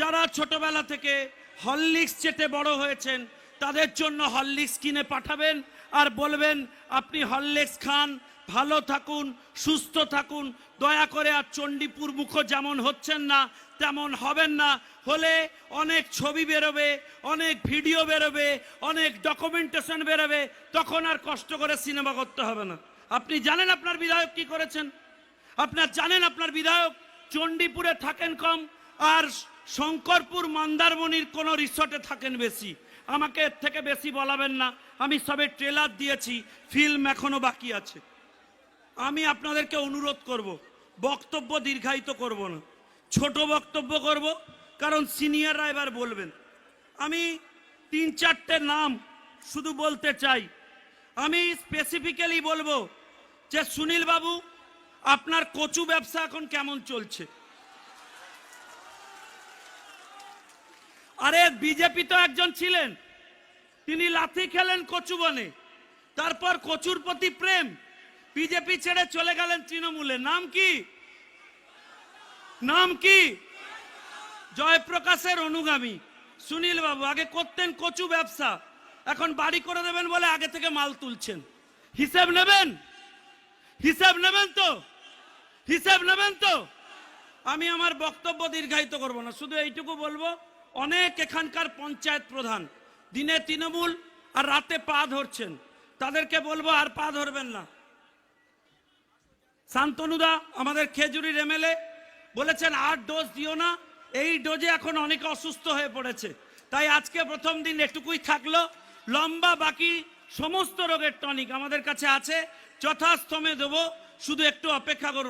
যারা ছোটবেলা থেকে হরলিক্স চেটে বড় হয়েছেন, তাদের জন্য হরলিক্স কিনে পাঠাবেন আর বলবেন, আপনি হরলিক্স খান, ভালো থাকুন, সুস্থ থাকুন, দয়া করে আর চণ্ডীপুর মুখ যেমন হচ্ছেন না, তেমন হবেন না। হলে অনেক ছবি বেরোবে, অনেক ভিডিও বেরোবে, অনেক ডকুমেন্টেশন বেরোবে, তখন আর কষ্ট করে সিনেমা করতে হবে না। আপনি জানেন আপনার বিধায়ক কি করেছেন? আপনার জানেন আপনার বিধায়ক চণ্ডীপুরে থাকেন কম, আর শঙ্করপুর মন্দারমণির কোনো রিসর্টে থাকেন বেশি। আমাকে এর থেকে বেশি বলাবেন না। আমি সবে ট্রেলার দিয়েছি, ফিল্ম এখনও বাকি আছে। আমি আপনাদেরকে অনুরোধ করব, বক্তব্য দীর্ঘায়িত করব না। ছোট বক্তব্য করব, কারণ সিনিয়ররা এবার বলবেন। আমি তিন চারটে নাম শুধু বলতে চাই। আমি স্পেসিফিক্যালি বলব যে সুনীল বাবু আপনার কচু ব্যবসা এখন কেমন চলছে? আরে বিজেপি তো একজন ছিলেন। তিনি লাথি খেলেন কচুবনে তারপর কচুর প্রতি প্রেম। বিজেপি ছেড়ে চলে গেলেন তৃণমূলে। নাম কি? নাম কি? জয়প্রকাশের অনুগামী। সুনীল বাবু আগে করতেন কচু ব্যবসা। এখন বাড়ি করে দেবেন বলে আগে থেকে মাল তুলছেন। হিসেব নেবেন? হিসাব নেবেন তো? হিসাব নেবেন তো? আমি আমার বক্তব্য দীর্ঘায়িত করব না। শুধু এইটুকু বলব অনেক এখানকার পঞ্চায়েত প্রধান। দিনে তৃণমূল আর রাতে পা ধরছেন। তাদেরকে বলব আর পা ধরবেন না। শান্তনুদা, আমাদের খেজুরির এমএলএ বলেছেন আর ডোজ দিও না। এই ডোজে এখন অনেক অসুস্থ হয়ে পড়েছে। তাই আজকে প্রথম দিন এটুকুই থাকল। লম্বা বাকি সমস্ত রোগের টনিক আমাদের কাছে আছে। যথাস্থমে দেবো। শুধু একটু অপেক্ষা করুন।